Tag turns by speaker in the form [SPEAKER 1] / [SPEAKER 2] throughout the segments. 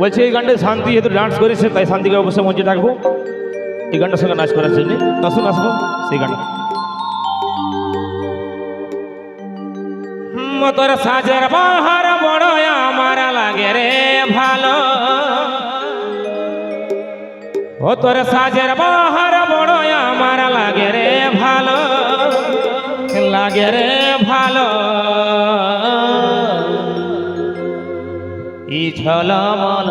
[SPEAKER 1] বলছে, এই গানটা শান্তি যেহেতু ডান্স করেছে, তাই শান্তিকে অবশ্যই মঞ্চে ডাকবো। এই গানটার সঙ্গে নাচ করার জন্য। আসুন আসব সেই গানটা। তোর সাজের বাহার বড় আমার লাগে রে ভালো। ও তোর সাজের বাহার বড় আমার লাগে রে ভালো। লাগে রে ভালো। ই ঝলমল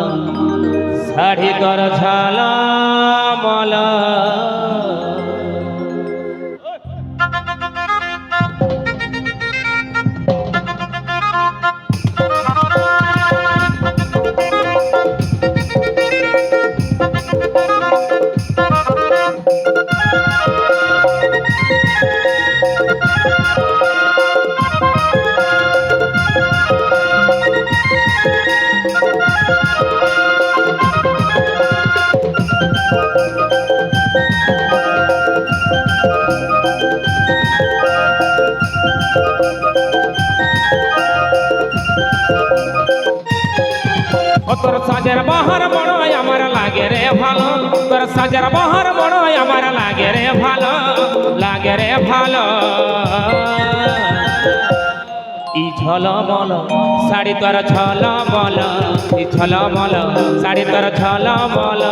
[SPEAKER 1] শাড়ি কর ঝলমল তোর সাজের বাহার বড় আমার লাগে রে ভালো। তোর সাজের বাহার বড় আমার লাগে রে ভালো, লাগে রে ভালো। ই ঝলমল, শাড়ি তোর ঝলমল, ই ঝলমল, শাড়ি তোর ঝলমল।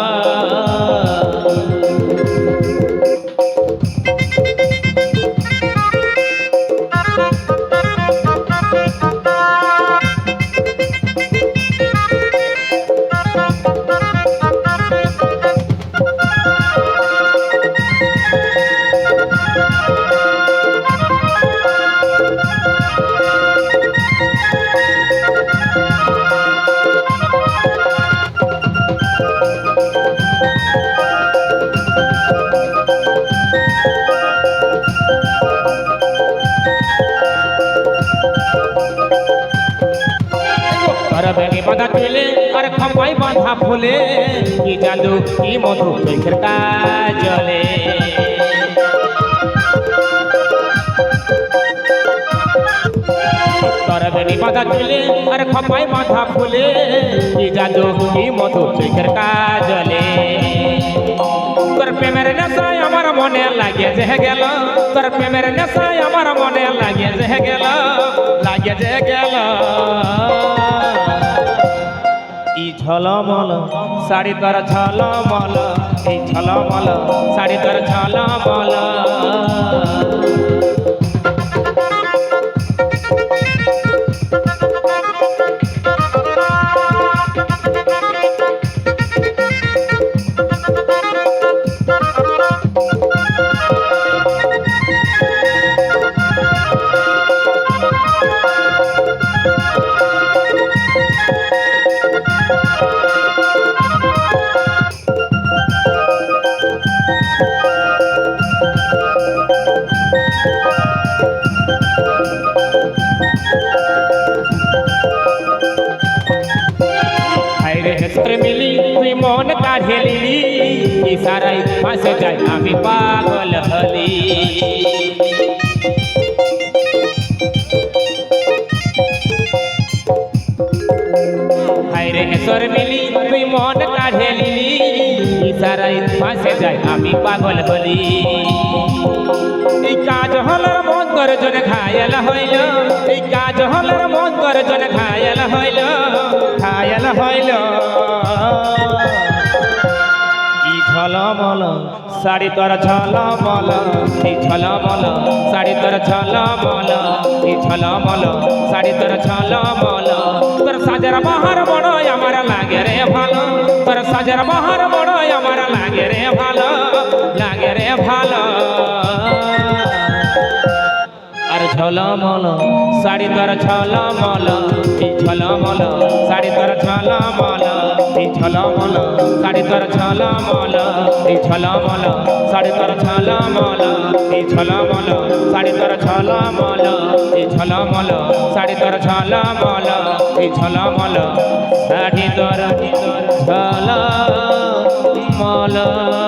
[SPEAKER 1] বেনি বাঁধা চলে আর খপাই বাঁধা ফুলে, কি জাদু, কি মধু, চোখের কাজলে। তোর বেনি বাঁধা চলে আর খপাই বাঁধা ফুলে, কি জাদু, কি মধু, চোখের কাজলে। তোর প্রেমের নেশায় আমার মনে লাগে যে গেল, তোর প্রেমের নেশায় আমার মনে লাগে যে গেল, লাগে যে গেল। ঝলমল শাড়ি তোর ঝলমল এই ঝলমল শাড়ি তোর ঝলমল। হাইরে হেসরে মিলি তুই মন কাঢেলি ইশারাই ফাঁসে যাই আমি পাগল হলি হাইরে হেসর মিলি তুই মন কাঢেলি ইশারাই ফাঁসে যাই আমি পাগল হলি এই কাজ হলার মন করে জনে ঘায়াল হইল, এই কাজ হলার মন করে জনে ঘায়াল হইল ঘায়াল হইল। ই ঝলমল, শাড়ি তোর ঝলমল এই ঝলমল, শাড়ি তোর ঝলমল এই ঝলমল, শাড়ি তোর ঝলমল। তোর সাজের বাহার বড় আমার লাগে রে ভালো, তোর সাজের বাহার বড় আমার লাগে রে ভালো, লাগে রে ভালো। আর ঝলমল শাড়ি তোর ঝলমল, এই ঝলমল শাড়ি তোর ঝলমল, এই ঝলমল শাড়ি তোর ঝলমল, এই ঝলমল শাড়ি তোর ঝলমল, এই ঝলমল শাড়ি তোর ঝলমল, এই ঝলমল শাড়ি তোর ঝলমল, এই ঝলমল শাড়ি তোর ঝলমল। মালা